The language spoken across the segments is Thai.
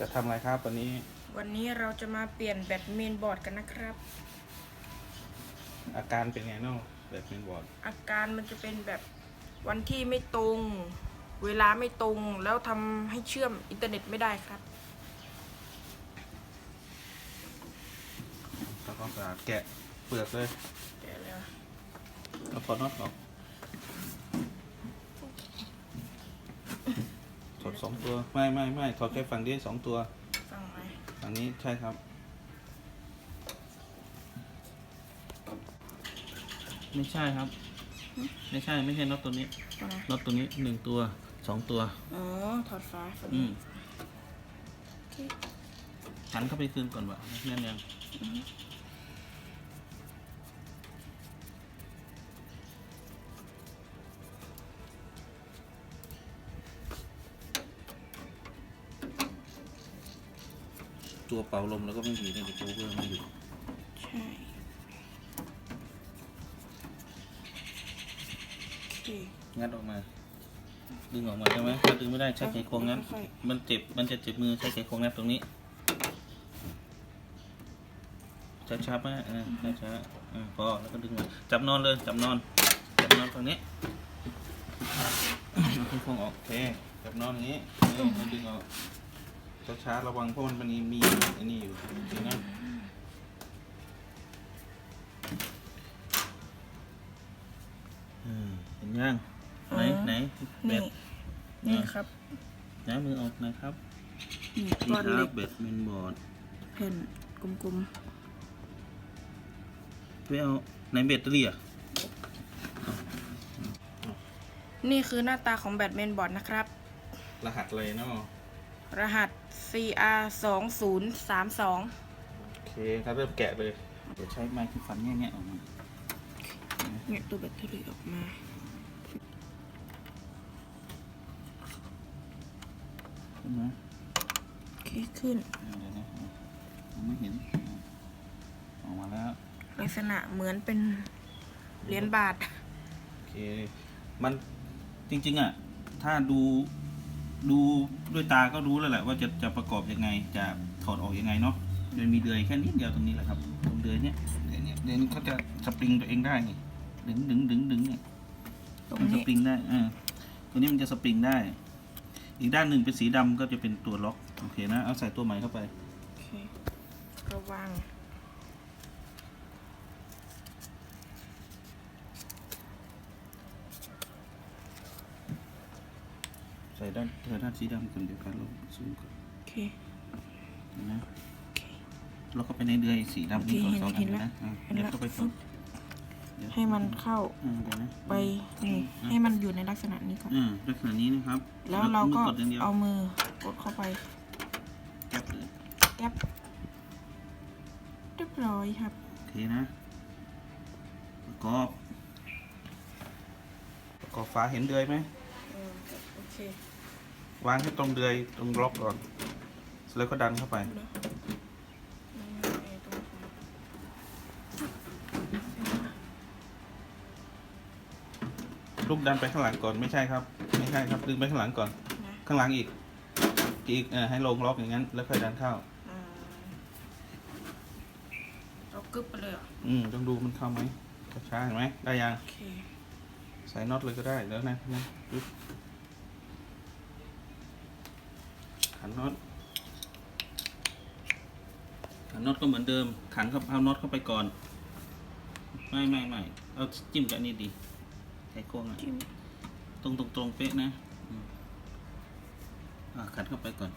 จะทำอะไรครับวันนี้วันนี้เราจะมาเปลี่ยนแบตเมนบอร์ดกันนะครับ อาการเป็นไงเนาะแบบเป็นบอร์ดอาการมันจะเป็นแบบวันที่ไม่ตรง เวลาไม่ตรงแล้วทำให้เชื่อมอินเทอร์เน็ตไม่ได้ครับแล้วก็จะแกะเปลือกเลย เดี๋ยวแล้วแล้วพอน็อตออกถอด สองตัว ไม่ไม่ไม่ถอดแค่ฝั่งเดียวสองตัวฟังไหมฝั่งนี้ใช่ครับ ไม่ใช่ครับ ไม่ใช่ไม่ใช่น็อตตัวนี้ฟังไหมน็อตตัวนี้หนึ่งตัวสองตัว อ๋อถอดฟ้าฝั่งอืนี้มโอเคหันเข้าไปคืนก่อนวะแน่นยัง ตัวเป่าลมแล้วก็ไม่มีเนี่ยตัวเวอร์ไม่อยู่ใช่โอเคงัดออกมา ดึงออกมาใช่ไหมถ้าดึงไม่ได้ใช้ไขควงงัดค่อยมันเจ็บมันจะเจ็บมือใช้ไขควงงัดตรงนี้ช้าๆมากอ่าช้าๆอ่าพอแล้วก็ดึงมาจับนอนเลยจับนอนจับนอนตรงนี้เอาไขควงออกโอเคจับนอนอย่างนี้เออแล้วดึงออก ช้าๆระวังเพราะมันมีมีไอ้นี่อยู่ดีนะอืมเห็นยังไหนไหนแบนี่บนี่ครับย้ายมือออกนะครับนี่นี่ก้อนคเล็รับกเบ็ดเมนบอร์ดแผ่นกลมไปเอาไหนเบ็ดเตอรี่อะๆนี่คือหน้าตาของแบตเมนบอร์ดนะครับ รหัสเลยเนาะ รหัส CR 2 0 3 2โอเคครับเริ่มแกะเลยเดี๋ยวใช้ไม้ที่ฟันแง่ๆออกมาเนี่ยตัวแบตเตอรี่ออกมา ใช่ไหมโอเคขึ้น อ่าเดี๋ยวนะอะผมไม่เห็นอะออกมาแล้ว ลักษณะเหมือนเป็นเหรียญบาท โอเค มันจริงๆอะ ถ้าดู ดูด้วยตาก็รู้แล้วแหละว่าจะจะประกอบยังไง จะถอดออกยังไงเนาะมันมีเดือยแค่นิดเดียวตรงนี้แหละครับตรงเดือยเนี้ยเดือยเนี้ยเดือยนี้เขาจะสปริงตัวเองได้นี่ดึงดึงดึงดึงเนี่ยตรงมันสนี้ปริงได้อ่าตัวนี้มันจะสปริงได้ อีกด้านหนึ่งเป็นสีดำก็จะเป็นตัวล็อกโอเคนะเอาใส่ตัวใหม่เข้าไป โอเคระวัง ใส่ด้านเธอด้านสีดำก่อนเดี๋ยวกันลงซูมก่อนโอเคเห็นะโอเค แล้วก็ไปในเดือยสีดำนี่ก่อนโอเคสองอัเห็นนเลยแล้วนะอะเห็นเดี๋ยวแล้วเข้าไปก่อนเดี๋ยวให้มันเข้าอ่าเดี๋ยวนะไปนี่ให้มันอยู่ในลักษณะนี้ก่อน อ่าลักษณะนี้นะครับแล้วเราก็มือกดอย่างเดียว เอามือกดเข้าไปแก๊บเลยแก๊ปเรียบร้อยครับ โอเคนะประกอบประกอบฝาเห็นเดือยไหมโอเค วางให้ตรงเดือยตรงล็อกก่อน แล้วก็ดันเข้าไป ลูกดันไปข้างหลังก่อนไม่ใช่ครับ ไม่ใช่ครับ ดึงไปข้างหลังก่อนนะข้างหลังอีก อีกเออให้ลงล็อกอย่างนั้น แล้วค่อยดันเข้าอ่าเรากึบไปเลยเหรออืมต้องดูมันเข้าไหมช้าๆเห็นไหมได้ยังโอเคใส่น็อตเลยก็ได้แล้วนะนะ ขันน็อตขันน็อตก็เหมือนเดิม ขันเข้าเอาน็อตเข้าไปก่อน ไม่ไม่ไม่เอาจิ้มกับอันนี้ดีใช้โค้งอะจิ้มตรงตรงตรงเป๊ะนะอืมอ่าขันเข้าไปก่อน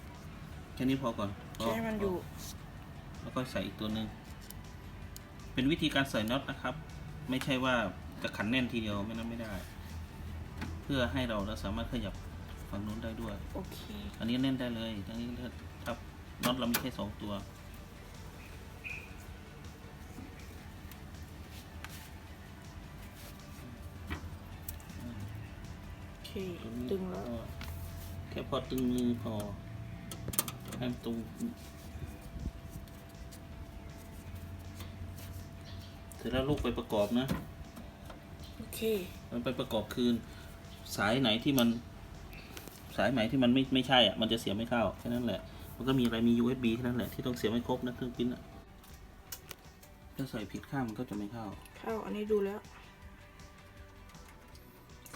แค่นี้พอก่อนพอแค่มันอยู่ แล้วก็ใส่อีกตัวหนึ่งเป็นวิธีการใส่น็อตนะครับ ไม่ใช่ว่าจะขันแน่นทีเดียวไม่นั้นไม่ได้ เพื่อให้เราเราสามารถขยับ ฝั่งนู้นได้ด้วย โอเค อันนี้แน่นได้เลยทั้งนี้ถ้าถ้าน็อตเรามีแค่สองตัว โอเคตรงนี้ดึงแล้วก็แค่พอตึงมือพอให้มันตรงเสร็จแล้วลูกไปประกอบนะ โอเค มันไปประกอบคืน สายไหนที่มัน สายไหนที่มันไม่ไม่ใช่อะมันจะเสียบไม่เข้าแค่นั้นแหละ มันก็มีอะไรมี USB แค่นั้นแหละที่ต้องเสียบไม่ครบนะเครื่องปริ้นอะถ้าใส่ผิดข้างมันก็จะไม่เข้า เข้าอันนี้ดูแล้ว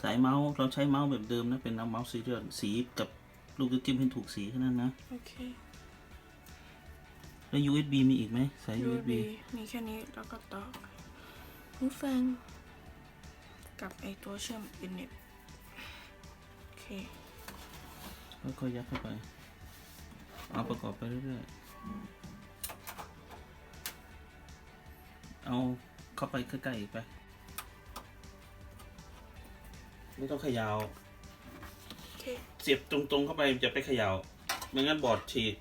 สายเมาส์เราใช้เมาส์แบบเดิมนะเป็นเมาส์สีเลือดสีกับลูกจิ้มให้ถูกสีแค่นั้นนะโอเคแล้ว USB มีอีกไหมสาย USB USB มีแค่นี้แล้วก็ต่อหูฟังกับไอตัวเชื่อมอินเน็ตโอเค แล้วก็ยัดเข้าไป เอาประกอบไปเรื่อยๆ เอาเข้าไปใกล้ๆอีกไป ไม่ต้องเขยาวโอเคเสียบตรงๆเข้าไปจะไปเขยาวไม่งั้นบอร์ดฉีก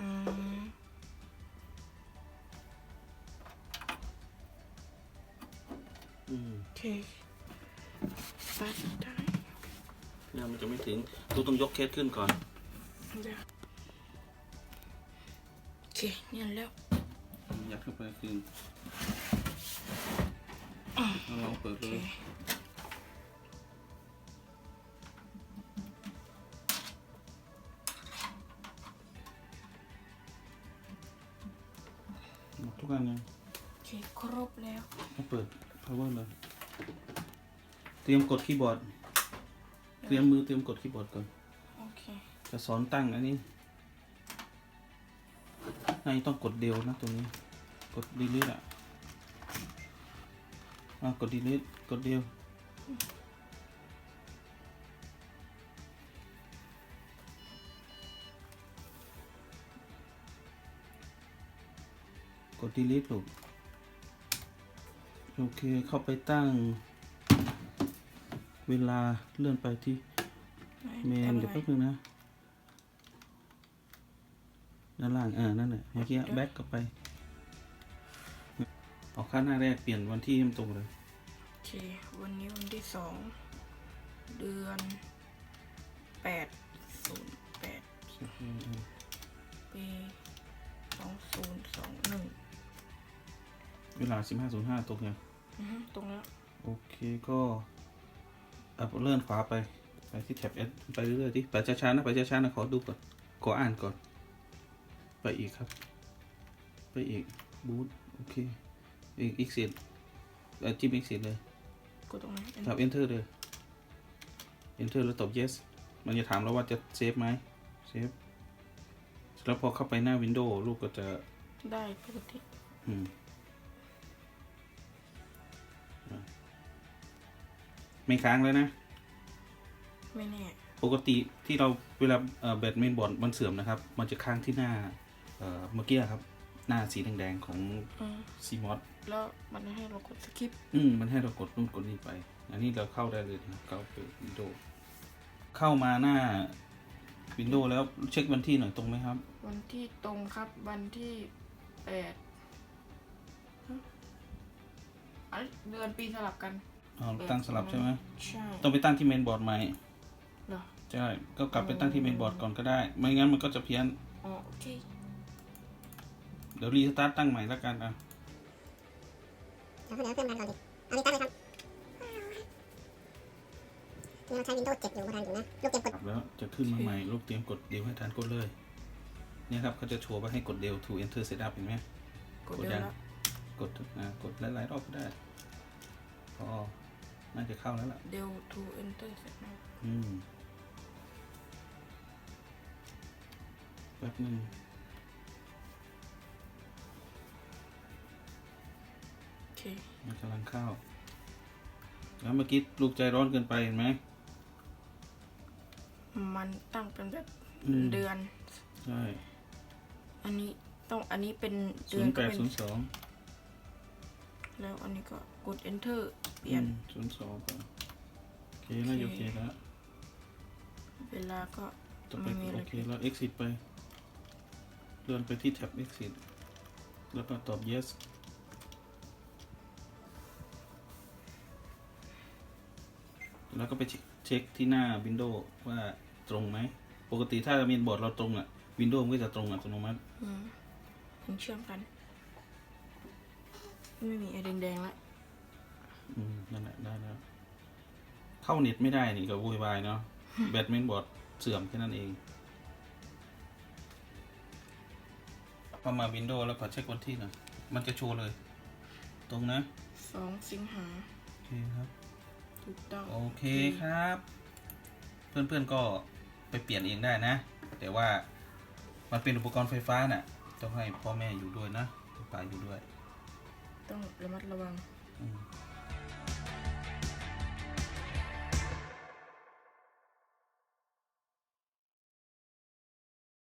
อืมอืมโอเคตัด ได้เนี่ยมันจะไม่ถึงตูต้องยกเคสขึ้นก่อนเดี๋ยวโอเคเนี่ยแล้วยัดเข้าไปคืนแล้วลองเปิดโอเลเคยหมดทุกอันเลยโอเคครบแล้วมาเปิด power เลย เตรียมกดคีย์บอร์ด เตรียมมือเตรียมกดคีย์บอร์ดก่อน โอเค จะสอนตั้งอันนี้ในต้องกดเดียวนะตรงนี้ กด delete อะอะกด delete กดเดียวกด delete ลูกโอเค เข้าไปตั้ง เวลาเลื่อนไปที่เมนเดี๋ยวแป๊บนึงนะ ด้านล่างอ่านั่นแหละเมื่อกี้แบ็กกลับไป ออกค่าหน้าแรกเปลี่ยนวันที่ให้มันตรงเลยโอเค วันนี้วันที่สอง เดือนแปดศูนย์แปดปีสองศูนย์สองหนึ่งเวลา15.05ตรงเนี่ยอือฮึตรงแล้ว โอเคก็ อะเลื่อนขวาไป ไปที่แท็บ S ไปเรื่อยๆที่ไปช้าๆนะ ไปช้าๆนะ ขอดูก่อน ขออ่านก่อน ไปอีกครับ ไปอีก บูทโอเค อีก exit เอ่อจิ้ม exit เลยกดตรงไหนทับ enter เลย enter แล้วตบ yes มันจะถามเราว่าจะเซฟไหมเซฟแล้วพอเข้าไปหน้า Windows ลูกก็จะได้ปกติอืม ไม่ค้างแล้วนะ ไม่แน่ปกติที่เราเวลาเอ่อแบตเมนบอร์ดมันเสื่อมนะครับ มันจะค้างที่หน้าเอ่อเมื่อกี้ครับ หน้าสีแดงๆของอืม CMOS แล้วมันให้เรากดสกิปอืมมันให้เรากดนู่นกดนี่ไป อันนี้เราเข้าได้เลยนะเข้าไป Windows เข้ามาหน้า Windows แล้วเช็ควันที่หน่อยตรงไหมครับ วันที่ตรงครับวันที่แปดฮะอันเดือนปีสลับกัน อ๋อตั้งสลับใช่ไหมใช่ต้องไปตั้งที่เมนบอร์ดใหม่เหรอใช่ก็กลับไปตั้งที่เมนบอร์ดก่อนก็ได้ ไม่งั้นมันก็จะเพี้ยนอ๋อโอเคเดี๋ยวรีสตาร์ทตั้งใหม่แล้วกันอะเดี๋ยวเดี๋ยวเพิ่มกันก่อนดิเอานี่ตั้งเลยครับนี่เราใช้ Windows 7อยู่ประธานอยู่นะลูกเกมกดกลับแล้วจะขึ้นมาใหม่ลูกเตรียมกดเดวให้ทันกดเลย เนี่ยครับเขาจะโชว์ว่าให้กดเดว to enter setup เห็นไหมกดเดือนละกดอ่ากดหลายๆรอบก็ได้พอ น่าจะเข้าแล้วล่ะเดลทูเอนเตอร์เสร็จแล้วอืมแป๊บนึงโอเคมันกำลังเข้า แล้วเมื่อกี้ลูกใจร้อนเกินไปเห็นไหม มันตั้งเป็นแบบอืม เดือน ใช่อันนี้ต้องอันนี้เป็นศูเดือนนย์แปก็ดเป็นศูนย์สองแล้วอันนี้ก็กด enter เปลี่ยน ศูนย์สองก่อนโอเคแล้วโอเคแล้วเวลาก็ ต่อไปไม่มีอะไร โอเคแล้ว exit ไป เลื่อนไปที่แท็บ exit แล้วก็ตอบ yes แล้วก็ไปเช็คเช็คที่หน้า Windows ว่าตรงไหม ปกติถ้าเมนบอร์ดเราตรงอะ Windows มันก็จะตรงอัตโนมัติ อืมมันเชื่อมกัน ไม่มีไอแดงๆแล้ว อืมนั่นแหละได้แล้วเข้าเน็ตไม่ได้นี่ก็วุ่นวายเนาะแบตเมนบอร์ดเสื่อมแค่นั้นเองเข้ามาวินโดว์แล้วขอเช็ควันที่หน่อยมันจะโชว์เลย ตรงนะสองสิงหาโอเคครับ ถูกต้อง โอเคครับ เพื่อนๆก็ไปเปลี่ยนเองได้นะ แต่ว่ามันเป็นอุปกรณ์ไฟฟ้าน่ะ ต้องให้พ่อแม่อยู่ด้วยนะป้าอยู่ด้วย ต้องระมัดระวัง อืม